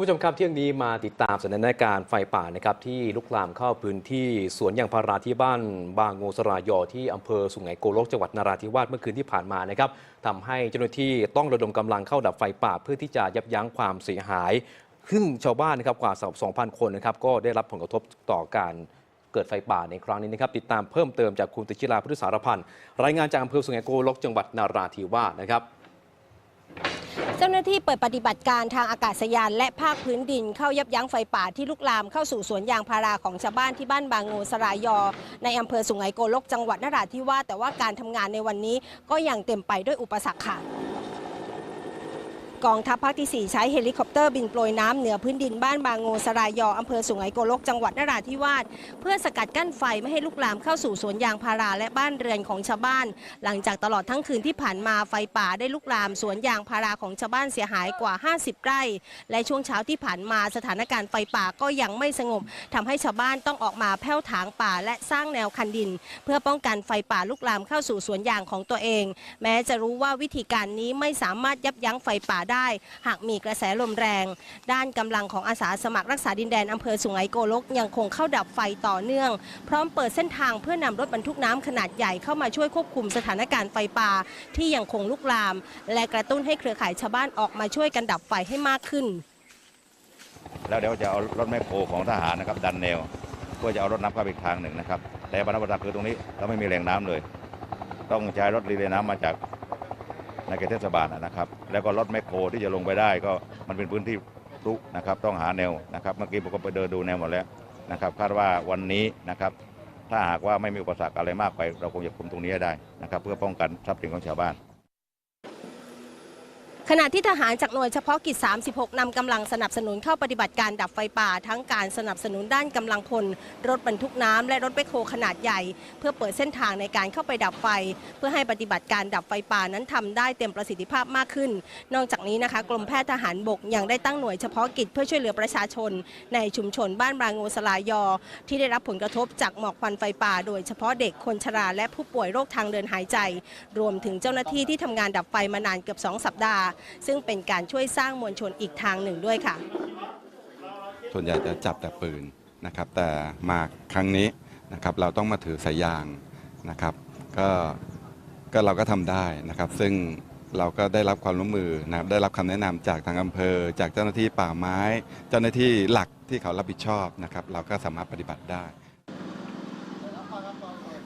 คุณผู้ชมครับเที่ยงนี้มาติดตามสถานการณ์ไฟป่านะครับที่ลุกลามเข้าพื้นที่สวนยางพาราที่บ้านบางโงสรายอที่อำเภอสุไหงโกลกจังหวัดนราธิวาสเมื่อคืนที่ผ่านมานะครับทำให้เจ้าหน้าที่ต้องระดมกำลังเข้าดับไฟป่าเพื่อที่จะยับยั้งความเสียหายซึ่งชาวบ้านนะครับกว่า 2,000 คนนะครับก็ได้รับผลกระทบต่อการเกิดไฟป่าในครั้งนี้นะครับติดตามเพิ่มเติมจากคุณติชิราพุทธสารพันธ์รายงานจากอำเภอสุไหงโกลกจังหวัดนราธิวาสนะครับ เจ้าหน้าที่เปิดปฏิบัติการทางอากาศยานและภาคพื้นดินเข้ายับยั้งไฟป่าที่ลุกลามเข้าสู่สวนยางพาราของชาวบ้านที่บ้านบางงูสรายอ ในอำเภอสุไหงโกลกจังหวัดนราธิวาสแต่ว่าการทำงานในวันนี้ก็ยังเต็มไปด้วยอุปสรรคค่ะ กองทัพภาคที่ 4 ใช้เฮลิคอปเตอร์บินโปรยน้ำเหนือพื้นดินบ้านบางโงสรายออำเภอสุไหงโกลกจังหวัดนราธิวาสเพื่อสกัดกั้นไฟไม่ให้ลุกลามเข้าสู่สวนยางพาราและบ้านเรือนของชาวบ้าน หลังจากตลอดทั้งคืนที่ผ่านมาไฟป่าได้ลุกลามสวนยางพาราของชาวบ้านเสียหายกว่า 50 ไร่ และช่วงเช้าที่ผ่านมาสถานการณ์ไฟป่าก็ยังไม่สงบทำให้ชาวบ้านต้องออกมาแผ้วถางป่าและสร้างแนวคันดิน เพื่อป้องกันไฟป่าลุกลามเข้าสู่สวนยางของตัวเอง แม้จะรู้ว่าวิธีการนี้ไม่สามารถยับยั้งไฟป่าได้ หากมีกระแสลมแรง ด้านกำลังของอาสาสมัครรักษาดินแดนอำเภอสุไหงโกลกยังคงเข้าดับไฟต่อเนื่อง พร้อมเปิดเส้นทางเพื่อนำรถบรรทุกน้ำขนาดใหญ่เข้ามาช่วยควบคุมสถานการณ์ไฟป่าที่ยังคงลุกลาม และกระตุ้นให้เครือข่ายชาวบ้านออกมาช่วยกันดับไฟให้มากขึ้น แล้วเดี๋ยวจะเอารถแมคโครของทหารนะครับดันแนวเพื่อจะเอารถน้ำเข้าไปอีกทางหนึ่งนะครับแต่ปัญหาปัญหาคือตรงนี้เราไม่มีแหล่งน้ำเลย ต้องใช้รถรีเลย์น้ำมาจาก ในเขตเทศบาลนะครับ แล้วก็รถแมคโครที่จะลงไปได้ก็มันเป็นพื้นที่รุนะครับต้องหาแนวนะครับเมื่อกี้ผมก็ไปเดินดูแนวหมดแล้วนะครับคาดว่าวันนี้นะครับถ้าหากว่าไม่มีอุปสรรคอะไรมากไป เราคงจะคุมตรงนี้ได้นะครับ เพื่อป้องกันทรัพย์สินของชาวบ้าน ขณะที่ทหารจากหน่วยเฉพาะกิจ 36 นำกำลังสนับสนุนเข้าปฏิบัติการดับไฟป่า ทั้งการสนับสนุนด้านกำลังพล รถบรรทุกน้ำและรถแบคโฮขนาดใหญ่ เพื่อเปิดเส้นทางในการเข้าไปดับไฟ เพื่อให้ปฏิบัติการดับไฟป่านั้นทำได้เต็มประสิทธิภาพมากขึ้น นอกจากนี้นะคะกรมแพทย์ทหารบกยังได้ตั้งหน่วยเฉพาะกิจเพื่อช่วยเหลือประชาชน ในชุมชนบ้านบางโงสลายอ ที่ได้รับผลกระทบจากหมอกควันไฟป่า โดยเฉพาะเด็กคนชราและผู้ป่วยโรคทางเดินหายใจ รวมถึงเจ้าหน้าที่ที่ทำงานดับไฟมานานเกือบ 2 สัปดาห์ซึ่งเป็นการช่วยสร้างมวลชนอีกทางหนึ่งด้วยค่ะ ส่วนใหญ่จะจับแต่ปืนนะครับ แต่มาครั้งนี้นะครับเราต้องมาถือสายยางนะครับ ก็ก็เราก็ทำได้นะครับ ซึ่งเราก็ได้รับความร่วมมือนะครับได้รับคำแนะนำจากทางอำเภอ จากเจ้าหน้าที่ป่าไม้ เจ้าหน้าที่หลักที่เขารับผิดชอบนะครับ เราก็สามารถปฏิบัติได้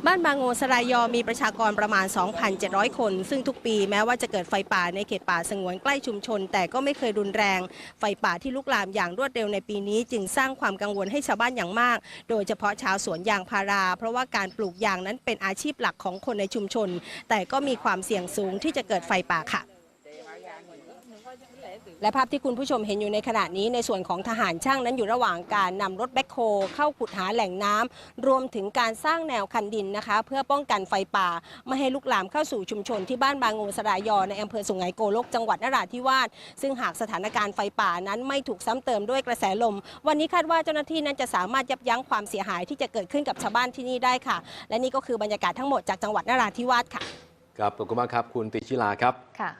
บ้านบางโงสรายอมีประชากรประมาณ 2,700 คน ซึ่งทุกปีแม้ว่าจะเกิดไฟป่าในเขตป่าสงวนใกล้ชุมชน แต่ก็ไม่เคยรุนแรง ไฟป่าที่ลุกลามอย่างรวดเร็วในปีนี้ จึงสร้างความกังวลให้ชาวบ้านอย่างมาก โดยเฉพาะชาวสวนยางพารา เพราะว่าการปลูกยางนั้นเป็นอาชีพหลักของคนในชุมชน แต่ก็มีความเสี่ยงสูงที่จะเกิดไฟป่าค่ะ และภาพที่คุณผู้ชมเห็นอยู่ในขณะนี้ในส่วนของทหารช่างนั้นอยู่ระหว่างการนำรถแบ็คโฮเข้าขุดหาแหล่งน้ำรวมถึงการสร้างแนวคันดินนะคะ เพื่อป้องกันไฟป่า ไม่ให้ลุกลามเข้าสู่ชุมชนที่บ้านบางงูสรายอในอำเภอสุไหงโกลกจังหวัดนราธิวาสซึ่งหากสถานการณ์ไฟป่านั้นไม่ถูกซ้ำเติมด้วยกระแสลม วันนี้คาดว่าเจ้าหน้าที่นั้นจะสามารถยับยั้งความเสียหายที่จะเกิดขึ้นกับชาวบ้านที่นี่ได้ค่ะ และนี่ก็คือบรรยากาศทั้งหมดจากจังหวัดนราธิวาสค่ะครับขอบคุณมากครับคุณติชิราครับค่ะ